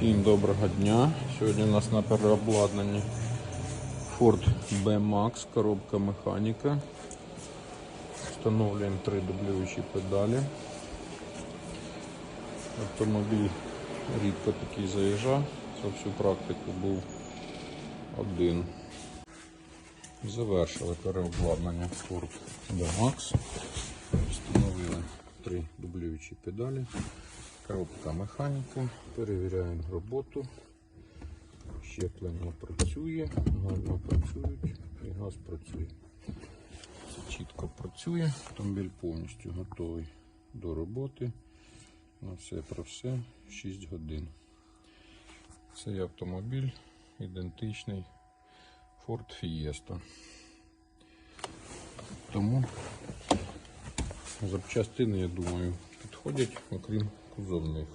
Всім доброго дня. Сьогодні у нас на переобладнанні Ford B-Max, коробка механіка. Встановлюємо три дублюючі педалі. Автомобіль рідко такий заїжджав, за всю практику був один. Завершили переобладнання Ford B-Max. Встановили три дублюючі педалі. Коробка механіка. Перевіряємо роботу. Щеплення працює, гальма працюють і газ працює. Все чітко працює. Автомобіль повністю готовий до роботи. На все про все 6 годин. Цей автомобіль ідентичний Ford Fiesta. Тому запчастини, я думаю, підходять, окрім кузовних.